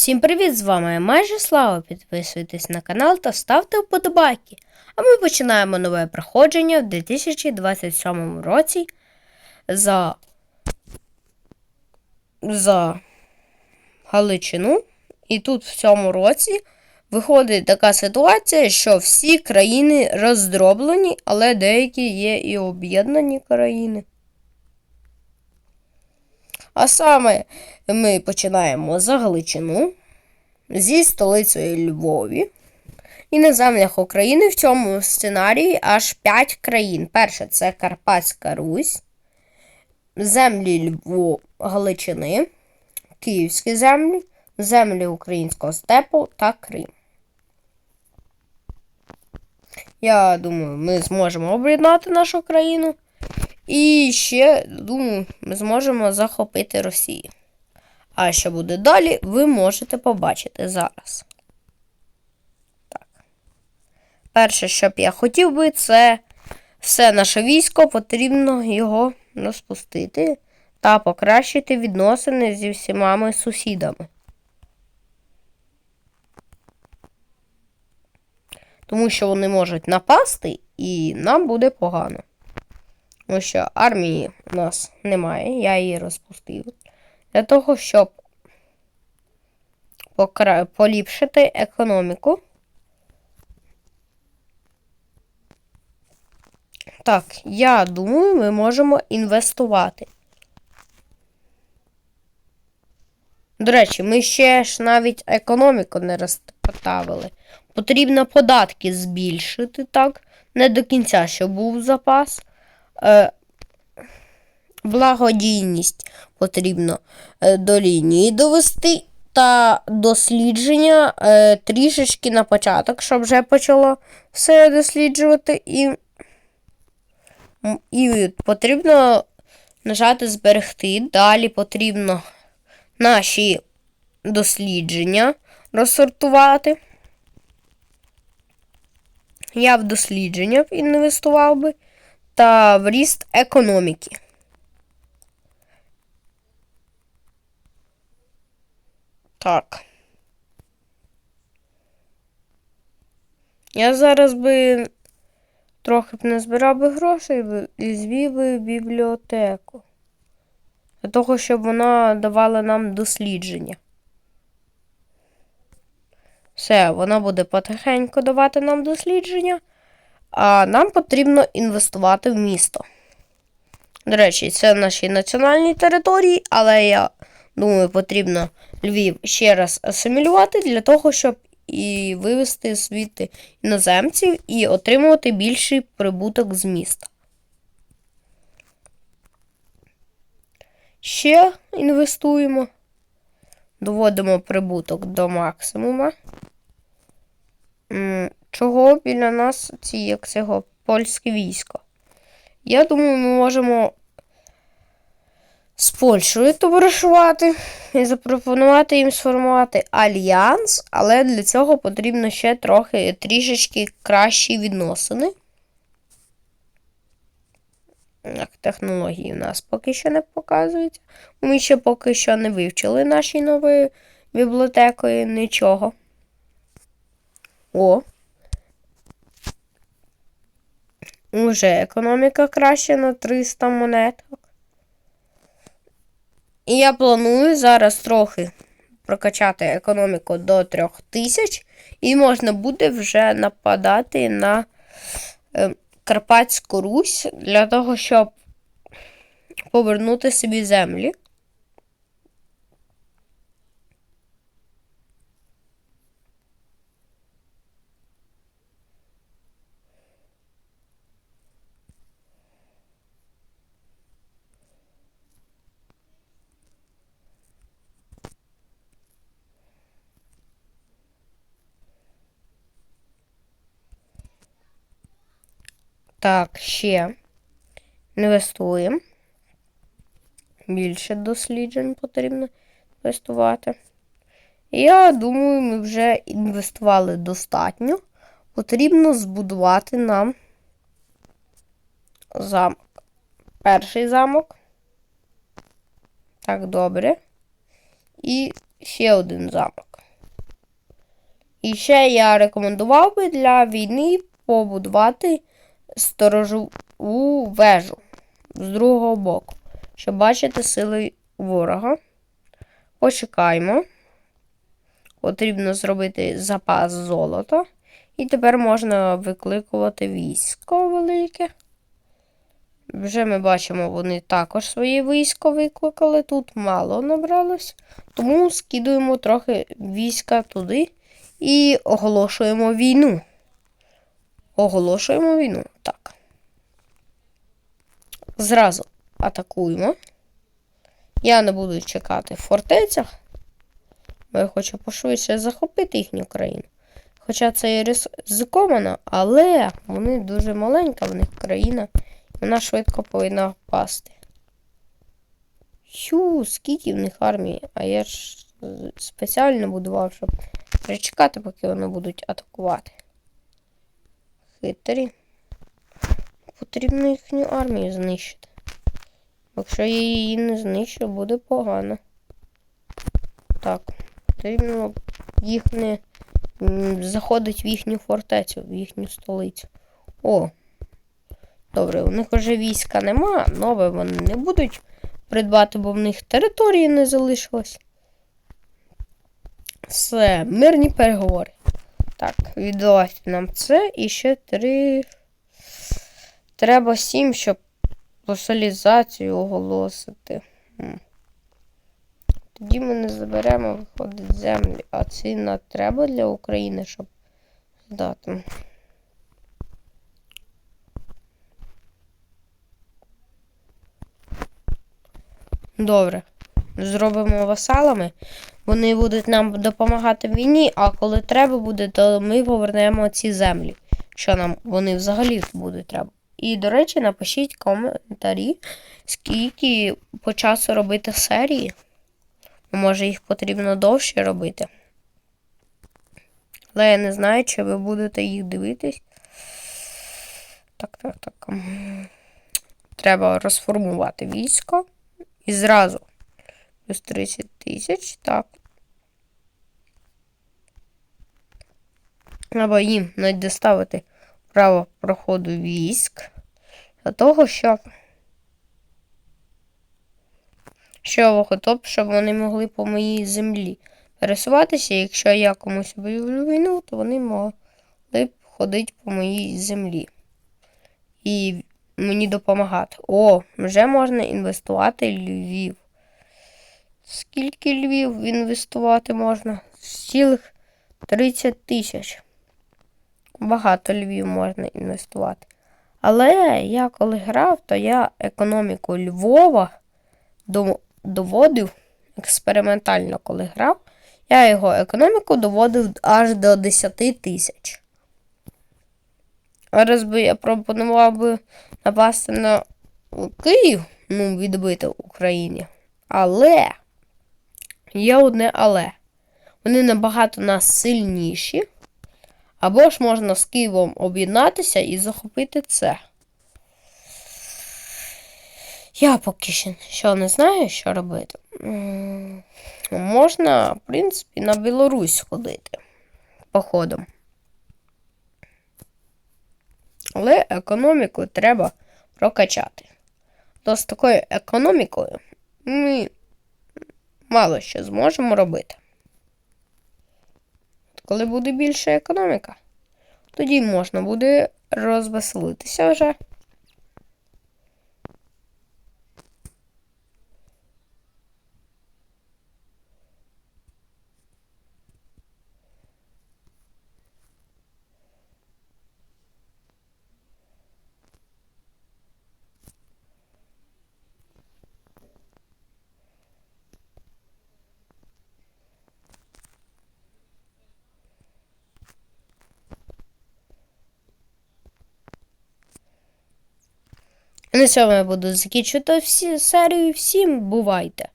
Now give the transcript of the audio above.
Всім привіт! З вами майже Слава. Підписуйтесь на канал та ставте вподобайки. А ми починаємо нове проходження в 2027 році за, за Галичину. І тут в цьому році виходить така ситуація, що всі країни роздроблені, але деякі є і об'єднані країни. А саме ми починаємо за Галичину зі столицею Львові. І на землях України в цьому сценарії аж 5 країн. Перше це Карпатська Русь, землі Львов Галичини, Київські землі, землі українського степу та Крим. Я думаю, ми зможемо об'єднати нашу країну. І ще, думаю, ми зможемо захопити Росію. А що буде далі, ви можете побачити зараз. Так. Перше, що б я хотів би, це все наше військо, потрібно його розпустити та покращити відносини зі всіма сусідами. Тому що вони можуть напасти, і нам буде погано. Тому що армії у нас немає, я її розпустив. Для того, щоб поліпшити економіку. Так, я думаю, ми можемо інвестувати. До речі, ми ще ж навіть економіку не розставили. Потрібно податки збільшити, так, не до кінця, щоб був запас. Е, благодійність потрібно е, до лінії довести та дослідження е, трішечки на початок, щоб вже почало все досліджувати, і, і потрібно нажати зберегти. Далі потрібно наші дослідження розсортувати. Я в дослідження інвестував би та в ріст економіки. Так. Я зараз би трохи б не збирав би грошей і звів би бібліотеку. Для того, щоб вона давала нам дослідження. Все, вона буде потихеньку давати нам дослідження, а нам потрібно інвестувати в місто. До речі, це наші національні території, але я думаю, потрібно Львів ще раз асимілювати для того, щоб і вивести звідти іноземців і отримувати більший прибуток з міста. Ще інвестуємо, доводимо прибуток до максимума. Чого біля нас ці як цього польське військо? Я думаю, ми можемо з Польщею товаришувати і запропонувати їм сформувати альянс, але для цього потрібно ще трохи трішечки кращі відносини. Так, Технології у нас поки що не показуються. Ми ще поки що не вивчили наші нової бібліотекою нічого. О. Уже економіка краще на 300 монеток. І я планую зараз трохи прокачати економіку до 3000, і можна буде вже нападати на е, Карпатську Русь для того, щоб повернути собі землі. Так, ще інвестуємо. Більше досліджень потрібно інвестувати. Я думаю, ми вже інвестували достатньо. Потрібно збудувати нам замок. Перший замок. Так, добре. І ще один замок. І ще я рекомендував би для війни побудувати сторожову вежу з другого боку, щоб бачити сили ворога. Почекаємо. Потрібно зробити запас золота. І тепер можна викликувати військо велике. Вже ми бачимо, вони також своє військо викликали. Тут мало набралось. Тому скидуємо трохи війська туди і оголошуємо війну. Оголошуємо війну. Так. Зразу атакуємо. Я не буду чекати в фортецях. Бо я хочу пошвидше захопити їхню країну. Хоча це і ризиковано, але вони дуже маленька, в них країна. Вона швидко повинна впасти. Хю, скільки в них армії, а я ж спеціально будував, щоб перечекати, поки вони будуть атакувати. Хитрі. Потрібно їхню армію знищити. Якщо я її не знищу, буде погано. Так, потрібно їх не заходить в їхню фортецю, в їхню столицю. О. Добре, у них вже війська нема, нове вони не будуть придбати, бо в них території не залишилось. Все, мирні переговори. Так, віддавайте нам це і ще три. Треба сім, щоб локалізацію оголосити. Тоді ми не заберемо, виходить, землі. А ціна треба для України, щоб здати. Добре. Зробимо васалами. Вони будуть нам допомагати в війні, а коли треба буде, то ми повернемо ці землі. Що нам вони взагалі будуть треба. І, до речі, напишіть коментарі, скільки по часу робити серії. Може, їх потрібно довше робити. Але я не знаю, чи ви будете їх дивитись. Так, так, так. Треба розформувати військо. І зразу. Плюс 30 тисяч. Так. Треба їм навіть доставити право проходу військ. Для того, щоб. Що готов, щоб вони могли по моїй землі пересуватися. Якщо я комусь об'явлю війну, то вони могли б ходити по моїй землі. І мені допомагати. О, вже можна інвестувати Львів. Скільки Львів інвестувати можна? Цілих 30 тисяч. Багато Львів можна інвестувати. Але я коли грав, то я економіку Львова доводив експериментально, коли грав. Я його економіку доводив аж до 10 тисяч. Зараз би я пропонував би напасти на Київ, ну, відбити Україні. Але є одне але. Вони набагато нас сильніші. Або ж можна з Києвом об'єднатися і захопити це. Я поки що, не знаю, що робити. Можна, в принципі, на Білорусь ходити походом. Але економіку треба прокачати. То з такою економікою ми мало що зможемо робити. Коли буде більша економіка, тоді можна буде розвеселитися вже. На цьому я буду закінчувати всі серію. Всім бувайте!